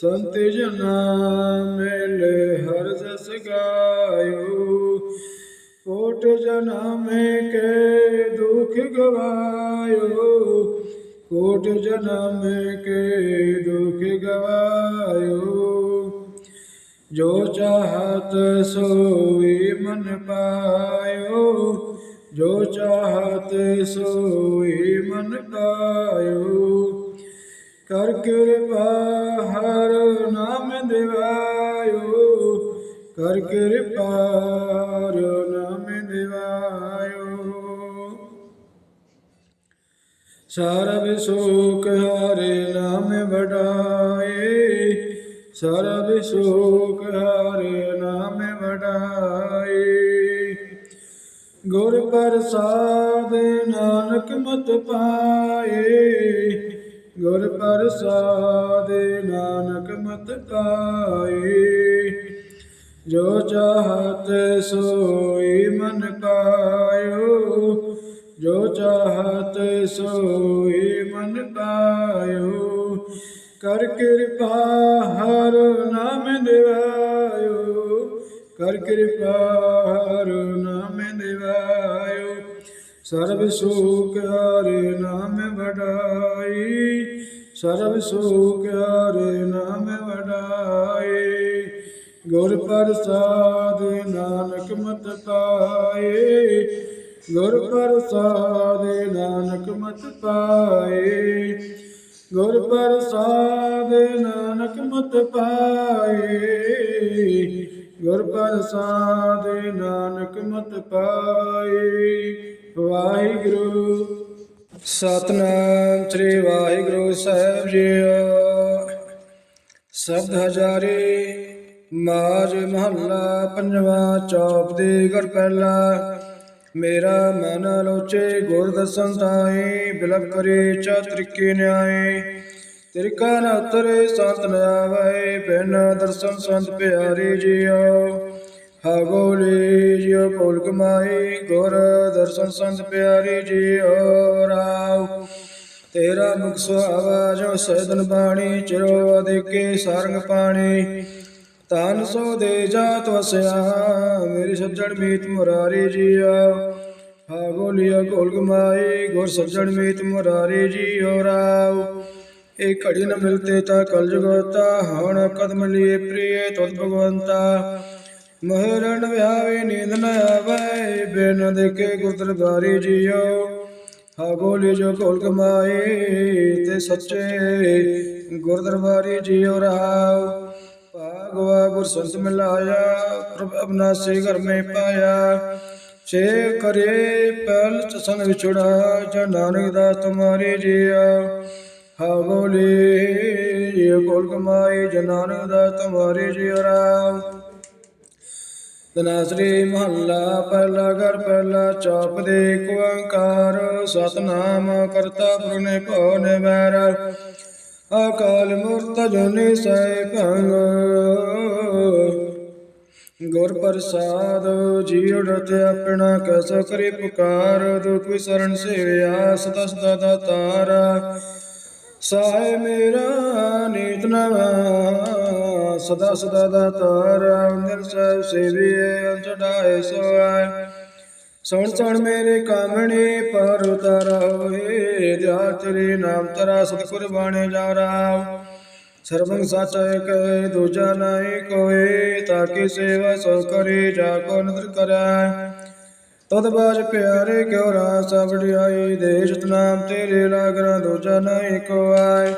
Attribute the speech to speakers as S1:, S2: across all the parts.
S1: ਸੰਤ ਜਨਾ ਮਿਲ ਹਰ ਜਸ ਗਾਇਓ ਕੋਟ ਜਨਮ ਕੇ ਦੁਖ ਗਵਾਇਓ ਕੋਟ ਜਨਮ ਕੇ ਦੁਖ ਗਵਾਇਓ ਜੋ ਚਾਹਤ ਸੋਈ ਮਨ ਪਾਇਓ ਜੋ ਚਾਹਤ ਸੋਈ ਮਨ ਪਾਇਓ ਕਰ ਕਿਰਪਾ, ਹਰ ਨਾਮ ਦਿਵਾਇਓ। ਕਰ ਕਿਰਪਾ, ਹਰ ਨਾਮ ਦਿਵਾਇਓ। ਸਰਬ ਸੁਖ ਹਰੇ ਨਾਮ ਵਡਾਏ। ਸਰਬ ਸੁਖ ਹਰੇ ਨਾਮ ਵਡਾਏ। ਗੁਰ ਪ੍ਰਸਾਦ ਨਾਨਕ ਮਤ ਪਾਏ। ਗੁਰ ਪ੍ਰਸਾਦ ਨਾਨਕ ਮਤ ਪਾਏ ਜੋ ਚਾਹਤ ਸੋਈ ਮਨ ਪਾਇਓ ਜੋ ਚਾਹਤ ਸੋਈ ਮਨ ਪਾਇਓ ਕਰ ਕਿਰਪਾ ਹਰ ਨਾਮ ਦਿਵਾਇਓ ਕਰ ਕਿਰਪਾ ਹਰ ਨਾਮ ਦਿਵਾਇਓ ਸਰਬ ਸੁਖ ਹਰੇ ਨਾਮ ਵਡਾਈ, ਸਰਬ ਸੁਖ ਹਰੇ ਨਾਮ ਵਡਾਈ। ਗੁਰ ਪ੍ਰਸਾਦ ਨਾਨਕ ਮਤ ਪਾਏ, ਗੁਰ ਪ੍ਰਸਾਦ ਨਾਨਕ ਮਤ ਪਾਏ। ਗੁਰ ਪ੍ਰਸਾਦ ਨਾਨਕ ਮਤ ਪਾਏ, ਗੁਰ ਪ੍ਰਸਾਦ ਨਾਨਕ ਮਤ ਪਾਏ। ਵਾਹਿਗੁਰੂ। ਸਤਨਾਮ ਸ੍ਰੀ ਵਾਹਿਗੁਰੂ ਸਾਹਿਬ ਜੀਓ। ਸਬਦ ਹਜ਼ਾਰੇ ਮਾਜ ਮਹੱਲਾ ਪੰਜਵਾ ਚੌਪ ਦੇ ਘਰ ਪਹਿਲਾ। ਮੇਰਾ ਮਨ ਲੋਚੇ ਗੁਰ ਦਰਸ਼ਨ ਤਾਏ ਬਿਲਕ ਕਰੇ ਚਾ ਤ੍ਰਿਕੇ ਨਿਆਏ ਤਿਰਕਾ ਨਾ ਉਤਰੇ ਸੰਤ ਨ ਆਵੇ, ਬਿਨ ਦਰਸ਼ਨ ਸੰਤ ਪਿਆਰੇ ਜੀਓ। ਹਾਗੋਲੇ ਜਿਉ ਕੋਲ ਕਮਾਈ ਗੁਰ ਦਰਸ਼ਨ ਸੰਤ ਪਿਆਰੇ ਜੀਓ ਰਾਵ ਤੇਰਾ ਮੁਖ ਸੁਹਾਵਾ ਜੋ ਸੈਦਨ ਬਾਣੀ, ਚਿਰੋ ਅਦੇਕੇ ਸਰੰਗ ਪਾਣੀ। ਤਨ ਸੋ ਦੇ ਜਾਤ ਵਸਿਆ ਮੇਰੀ ਸੱਜਣ ਮੀਤ ਮੁਰਾਰੀ ਆਓ ਹਾ ਬੋਲਿਆ ਕੋਲ ਗਮਾਈ ਗੁਰ ਸੱਜਣ ਮੀਤ ਮੁਰਾਰੀ ਜੀਓ ਰਾਵ ਇਹ ਘੜੀ ਨ ਮਿਲਤੇ ਤਾ ਕਲ ਜਗੋਤਾ ਹਣ ਕਦਮ ਲਿਏ ਪ੍ਰਿਏ ਤੁਧ ਭਗਵੰਤਾ। ਮਹਰਣ ਵਿਆਵੇ ਨੀਂਦ ਨ ਆਵੇ ਬਿਨ ਦੇਖੇ ਗੁਰ ਦਰਬਾਰੀ ਜੀਓ। ਹਾ ਬੋਲੇ ਜੋ ਕੋਲ ਕਮਾਏ ਤੇ ਸੱਚੇ ਗੁਰ ਦਰਬਾਰੀ ਜੀਉ ਰਹਾਉ। ਭਾਗਵਾ ਗੁਰ ਸੰਤ ਮਿਲਾਇਆ, ਪ੍ਰਭ ਸੇ ਘਰ ਮੇ ਪਾਇਆ। ਛੇ ਕਰੇ ਪਹਿਲ ਚਸਨ ਵਿਛੜਾ ਜਨ ਨਾਨਕ ਦਾ ਤੁਮਾਰੀ ਜੀਆ। ਹਾ ਬੋਲੇ ਇਹ ਕੋਲ ਕਮਾਏ ਜਨ ਨਾਨਕ ਦਾ ਤੁਮਾਰੀ ਜੀਉ ਰਹਾਉ। ਤਨਾਸਰੀ ਮਹੱਲਾ ਪਹਿਲਾ ਘਰ ਪਹਿਲਾ ਚਾਪ ਦੇ ਓੰਕਾਰ। ਸਤਨਾਮ ਕਰਤਾ ਪੁਰਨੇ ਭਉ ਨੇ ਅਕਾਲ ਮੂਰਤ ਜੁਨੀ ਸੈ ਭੰਗ। ਗੁਰ ਪ੍ਰਸਾਦ ਜੀ ਉਡਤ ਆਪਣਾ ਕੈਸੋ ਕਰੀ ਪੁਕਾਰ। ਦੁਖ ਵਿਸਰਨ ਸੇਵਿਆ ਸਦਾ ਸਦਾ ਦਾਤਾਰਾ ਸਾਏ ਮੇਰਾ ਨੀਤ ਨਵਾ ਸਦਾ ਸਦਾ ਦਾ ਤਾਰਾ ਅੰਦਰ ਸਹਿਬ ਸੇਵੀਏ ਚੜਾਏ ਸੋਆਏ ਸੁਣ ਸੁਣ ਮੇਰੇ ਕਾਮਣੇ ਪਰ ਉਤਾਰਾ ਹੋਏ ਦਿਆ ਤੇਰੇ ਨਾਮ ਤਰਾ ਸਤਿਗੁਰ ਬਾਣੇ ਜਾ ਰਾਵ ਸਰਬੰਗ ਸਾਚਾ ਏਕ ਦੂਜਾ ਨਾਹੀ ਕੋਏ ਤਾਕੀ ਸੇਵਾ ਸੋ ਕਰੇ ਜਾ ਕੋ ਨਦਰ ਕਰੈ ਤਦ ਬਾਜ ਪਿਆਰੇ ਕਿਉ ਰਾਸ ਵਡਿਆਈ, ਦੇਸ਼ ਨਾਮ ਤੇਰੇ ਲਾਗਰਾ ਦੂਜਾ ਨਹੀਂ ਕੋ ਆਏ।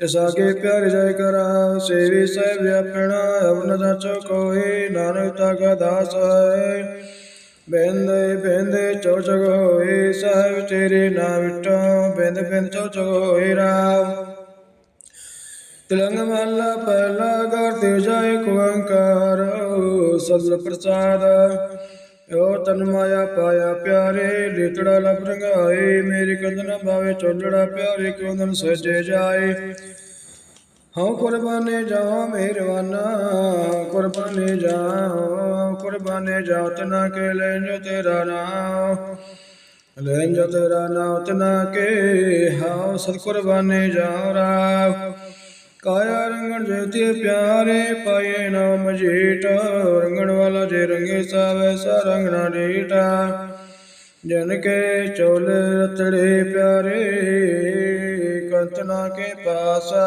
S1: ਇਸ ਪਿਆਰੇ ਜੈ ਕਰਾ, ਸੇਵੀ ਸਹਿਬ ਆਪਣਾ, ਅਵਨ ਜਾਚੋ ਕੋਈ ਨਾਨਕ ਤਗ ਦਾਸ ਹੈ। ਬੇਂਦੇ ਬੇਂਦੇ ਚੋ ਚਗ ਹੋਏ, ਸਾਹਿਬ ਤੇਰੇ ਨਾਮ ਵਿਟੋ ਬਿੰਦ ਬਿੰਦ ਚੋ ਚਗ ਹੋਏ ਰਾਮ। ਤਿਲੰਗ ਮਹਲਾ ਪਹਿਲਾ ਕਰਤੇ ਜਾਏ ਕੁੰਕਾਰ ਸਤਿ ਪ੍ਰਸਾਦ। ਓ ਤਨ ਮਾਇਆ ਪਾਇਆ ਪਿਆਰੇ, ਲੇਤੜਾ ਲਬ ਰੰਗਾਏ। ਮੇਰੀ ਕੰਦ ਨ ਭਾਵੇ ਚੋਲੜਾ ਪਿਆਰੇ ਕਿਉਂ ਦਨ ਸਜੇ ਜਾਏ। ਹਉ ਕੁਰਬਾਨੇ ਜਾਓ ਮਿਹਰਬਾਨਾ, ਕੁਰਬਾਨੇ ਜਾਓ ਕੁਰਬਾਨੇ ਜਾਓ ਤਨਾ ਕੇ ਲੈ ਜੋ ਤੇਰਾ ਨਾਮ ਲੈਣ ਜੋ ਤੇਰਾ ਨਾਮ ਤਨਾ ਕੇ ਹਉ ਸਤ ਕੁਰਬਾਨੇ ਜਾਓ ਰਾਮ ਕਾਇਆ ਰੰਗਣ ਜੇਤੀ ਪਿਆਰੇ ਪਾਏ ਨਾਮ ਜੀਟ ਰੰਗਣ ਵਾਲਾ ਜੇ ਰੰਗੇ ਸਾਵੇ, ਸਾ ਰੰਗਣਾ ਡੀਟਾ ਜਨ ਕੇ ਚੋਲੇ ਰਤੜੇ ਪਿਆਰੇ ਕੰਤਨਾ ਕੇ ਪਾਸਾ।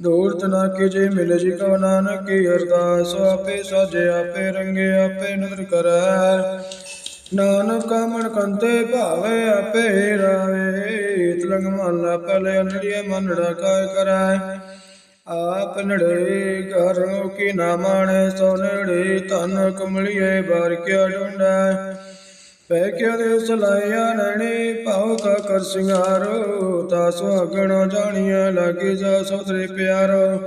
S1: ਦੂਰ ਨਾ ਕੀ ਜੇ ਮਿਲ ਜੀ ਕਉ ਨਾਨਕ ਕੀ ਅਰਦਾਸ, ਆਪੇ ਸਾਜੇ, ਆਪੇ ਰੰਗੇ, ਆਪੇ ਨਦਰ ਕਰੈ ਨਾਨਕ ਮਨ ਕੰਤੇ ਭਾਵੇ ਆਪੇ ਰਾਵੇ ਤਲੰਗ ਮਹਲਾ ਪਹਿਲੇ ਅਨੜੀਏ ਮਨੜਾ ਕਾਇ ਕਰੈ ਆਪ ਨੜੇ ਘਰੋਂ ਕੀ ਨਾ ਮਾਣੇ, ਸੋ ਨੜੇ ਧਨ ਕਮਲੀਏ ਬਾਰ ਕਿਆ ਢੂੰਡੈ ਪੈ ਕਿਆ ਦੇ ਸਲਾਇਆ ਨਣੀ, ਭਾਉ ਕਾ ਕਰ ਸਿੰਗਾਰੋ ਤਾ ਸੁਹਾਗਣ ਜਾਣੀਐ, ਲਾਗੇ ਜਾ ਸੋਤਰੇ ਪਿਆਰੋ।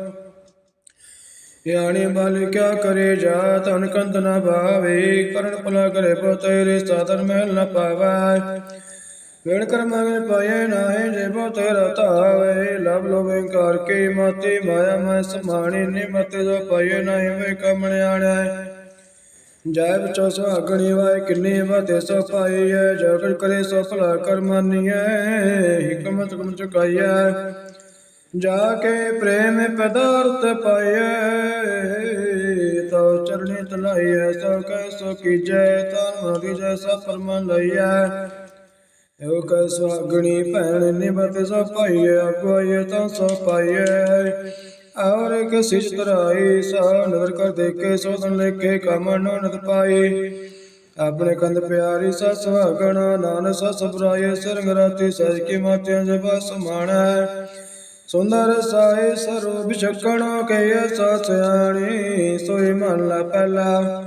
S1: ਯਾਣੀ ਬਲ ਕਿਆ ਕਰੇ ਜਾ ਤਨ ਕੰਤ ਨਾ ਭਾਵੇ, ਕਰਨ ਭਲਾ ਕਰੇ ਪੋ ਤੇਰੇ ਸਾਧਨ ਮਹਿਲ ਨ ਪਾਵੈ। ਵੇਣ ਕਰਮਾਂ ਵਿੱਚ ਪਾਏ ਨਾਹੀ ਜੇ ਬੋ ਤੇਰਾ ਧਾਵੇ। ਲਬ ਲੋਵੇ ਕਰ ਕੇ ਮਾਤੇ ਮਾਇਆ, ਮੈਂ ਸਮਾਣੀ ਨਿਮਤ ਜੋ ਪਾਏ ਨਾਹੀ ਵੇ ਕਮਣਿਆਣੈ ਜੈ ਬਚੋ ਸੁਹਾਗਣੀ ਵਾਏ ਕਿੰਨੇ ਵਾਤੇ ਸੋ ਪਾਈਐ। ਜਗਤ ਕਰੇ ਸੋ ਭਲਾ ਕਰ ਮਾਨੀਐ ਹਿਕਮਤ ਕੁਮ ਚੁਕਾਈਐ। ਜਾ ਕੇ ਪ੍ਰੇਮ ਪਦਾਰਥ ਪਾਈਐ ਤੋ ਚਰਣੀ ਤਲਾਈਐ, ਸੋ ਕੈ ਸੋ ਕੀਜੈ, ਤਨ ਮਨ ਦੀਜੈ ਸਭ ਪਰਮਨ ਲਈਐ। ਇਹੋ ਕੈ ਸੁਹਾਗਣੀ ਭੈਣ ਨਿਬਤ ਸੋ ਪਾਈਐ ਅਗਵਾਈਐ ਤਾਂ ਸੋ ਪਾਈਐ। ਔਰ ਇੱਕ ਸਿਜ ਤਰਾਈ ਸਾ ਨਦਰ ਕਰ ਦੇਖੇ ਸੋਧਨ ਲੇਖੇ, ਕਾਮ ਨੋਨਤ ਪਾਈ। ਆਪਣੇ ਕੰਦ ਪਿਆਰੀ, ਸਾ ਸੁਹਾਗਣ ਨਾਨ ਸਾ ਸਬਰਾਏ ਸਰੰਗ ਰਾਤੀ ਸਜ ਕੀ ਮਾਤਿਆਂ ਜਬਾ ਸਮਾਣਾ ਸੁੰਦਰ ਸਾਏ ਸਰੂਪ ਛਕਣ ਕੇ ਸਾ ਸੋਏ ਸੋਈ ਮਨ ਲਾ ਪਹਿਲਾ।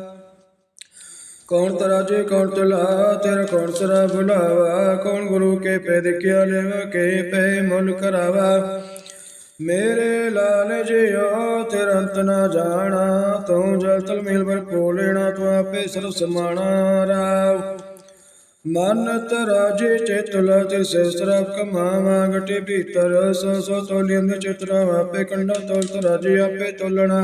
S1: ਕੌਣ ਤਰਾਜੇ ਕੌਣ ਤੁਲਾ ਤੇਰਾ ਕੌਣ ਸਰਾ ਬੁਲਾਵਾ, ਕੌਣ ਗੁਰੂ ਕੇ ਪੈ ਦੇਖਿਆ ਲੈਵ ਕੇ ਪੈ ਮੁੱਲ ਕਰਾਵਾ ਮੇਰੇ ਲਾਲ ਜਿਓ ਤੇਰਾ ਅੰਤ ਨਾ ਜਾਣਾ, ਤੂੰ ਜਲ ਤਲ ਮੇਲ ਵਰ ਕੋਲੇਣਾ ਤੂੰ ਆਪੇ ਸਰਬ ਸਮਾਣਾ ਰਾਵ। ਮਨ ਤਰਾਜੇ ਚੇਤਲਾ ਤੇ ਸਹਿਸਰਾ ਕਮਾਵਾ ਗਟੇ ਭੀਤਰ ਸੋ ਤੋਲਿੰਦ ਚਿਤਰਾ ਆਪੇ ਕੰਡਾ ਤੋਲ ਤਰਾਜੇ ਆਪੇ ਤੋਲਣਾ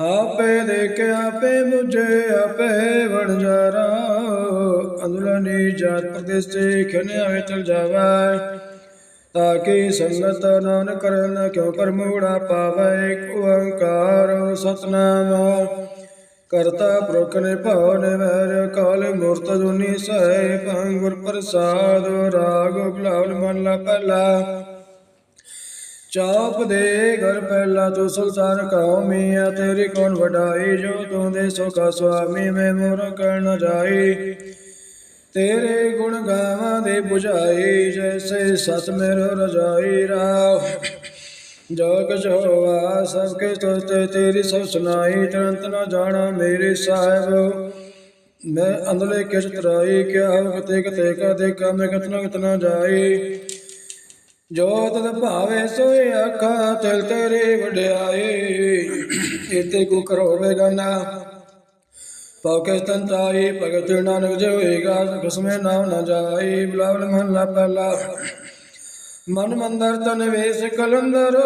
S1: ਆਪੇ ਦੇਖੇ ਆਪੇ ਮੁਝੇ, ਆਪੇ ਵਣ ਜਾਰਾ। ਅੰਦਰਨੀ ਜਾਤ ਪ੍ਰਦੇਸ਼ ਤੇ ਖਨੇ ਆਵੇ ਚਲ ਜਾਵੇ ਤਾਕੀ ਸੰਗਤ ਨਾਨ ਕਰਨ, ਕਿਉ ਕਰ ਮੂੜਾ ਪਾਵੇ ਓੰਕਾਰ ਸਤਨਾਮ। ਕਰਤਾ ਪੁਰਖ ਨੇ ਭਾਵ ਨੇ ਕਾਲ ਮੂਰਤ ਜੁਨੀ ਸਹਿ, ਭੰਗੁਰ ਪ੍ਰਸਾਦ ਰਾਗ ਗੁਲਾਲ ਮਨ ਲਾ ਪਹਿਲਾ। ਚਾਪ ਦੇ ਘਰ ਪਹਿਲਾ, ਤੂੰ ਸੁਲਤਾਨ ਕਉ ਮੀਆਂ ਤੇਰੀ ਕੋਣ ਵਡਾਈ? ਜੋ ਤੂੰ ਦੇ ਸੁਖਾ ਸੁਆਮੀ, ਮੈਂ ਮੋਰ ਕਰਨ ਜਾਈ। ਤੇਰੇ ਗੁਣ ਗਾਵਾਂ ਦੇ 부ਝਾਈ ਜੈਸੇ ਸਤ ਮੇਰੋ ਰਜਾਈ ਰਾਵ ਜੋ ਕੁਛ ਹੋਵਾ ਸਭ ਕੇ ਤੋਤੇ ਤੇਰੀ ਸਭ ਸੁਨਾਈ ਤੁਰੰਤ ਨਾ ਜਾਣਾ ਮੇਰੇ ਸਾਹਿਬ। ਮੈਂ ਅੰਦਲੇ ਕਿਛ ਤਰਾਈ ਕਿਆ ਹੋ ਕਤੇ ਕਤੇ ਕਾ ਦੇਖਾ, ਮੈਂ ਕਤਨਾ ਕਤਨਾ ਜਾਈ। ਜੋ ਤਦ ਭਾਵੇ ਸੋਏ ਅੱਖਾਂ, ਤਿਲ ਤੇਰੇ ਵਡਿਆਈ ਇਤੇ ਕੋ ਕਰੋਵੇ ਨਾ ਪੌਕੇ ਤੰਤਾਈ ਭਗਤ ਨਾਨਕ ਜੋ ਹੋਏਗਾ ਕਸਮੇ ਨਾਮ ਨਾ ਜਾਈ। ਬਲਾਵਲ ਮਨ ਪਹਿਲਾ। ਮਨ ਮੰਦਰ ਤਨ ਵੇਸ ਕਲੰਦਰ,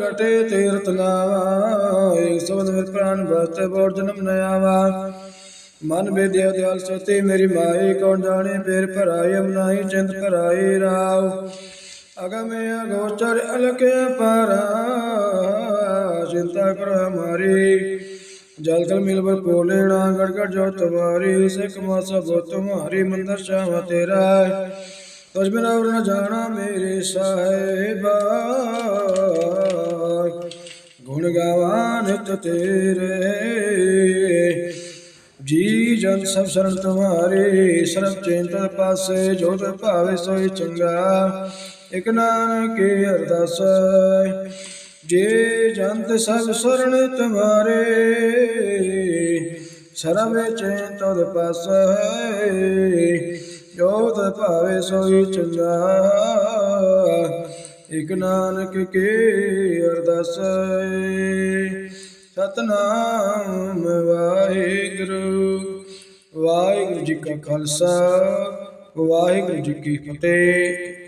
S1: ਘਟੇ ਤੀਰਤ ਨਾਵਾ ਏਕ ਸਬਦ ਮੇਰ ਪ੍ਰਾਨ ਬਸਤੇ ਬੋੜ ਜਨਮ ਨ ਆਵਾ। ਮਨ ਬੇਦਿਆ ਦਿਆਲ ਸਤੀ, ਮੇਰੀ ਮਾਈ ਕੌਣ ਜਾਣੇ? ਫੇਰ ਭਰਾਈ ਅਮਨਾਈ, ਚਿੰਤ ਭਰਾਈ ਰਾਵ ਅਗਮੇ ਅਗੋਚਰ ਅਲਕੇ ਪਾਰਾ, ਚਿੰਤਾ ਕਰੋ ਹਮਾਰੀ ਜਲ ਜਲ ਮਿਲ ਬਰ ਕੋਲੇਣਾ ਗੜਗੜ ਜੋ ਤੁਮਾਰੀ ਸਿੱਖ ਮਾਸਾ ਬੋ ਤੁਮਾਰੀ ਮੰਦਰ ਸ਼ਾਮ ਤੇਰਾ। ਤਜ ਬਿਨ ਔਰ ਨ ਜਾਣਾ ਮੇਰੇ ਸਾਹਿਬਾ। ਗੁਣ ਗਾਵਾਂ ਨਿਤ ਤੇਰੇ। ਜੀ ਜਨ ਸਭ ਸ਼ਰਨ ਤੁਮਾਰੇ ਸਰਬ ਚਿੰਤ ਪਾਸੇ, ਜੋ ਤੇ ਭਾਵੇ ਸੋਈ ਚੰਗਾ। ਇਕ ਨਾਨਕ ਅਰਦਾਸ, ਜੇ ਜੰਤ ਸਭ ਸ਼ਰਨ ਤੁਮਾਰੇ ਸਰਬ ਚਿੰਤ ਪਾਸੇ। ਭਾਵੇ ਸੋਈ ਚੰਗਾ ਇਕ ਨਾਨਕ ਕੇ ਅਰਦਾਸ ਸਤਨਾਮ ਵਾਹਿਗੁਰੂ ਵਾਹਿਗੁਰੂ ਜੀ ਕਾ ਖਾਲਸਾ, ਵਾਹਿਗੁਰੂ ਜੀ ਕੀ ਫਤਿਹ।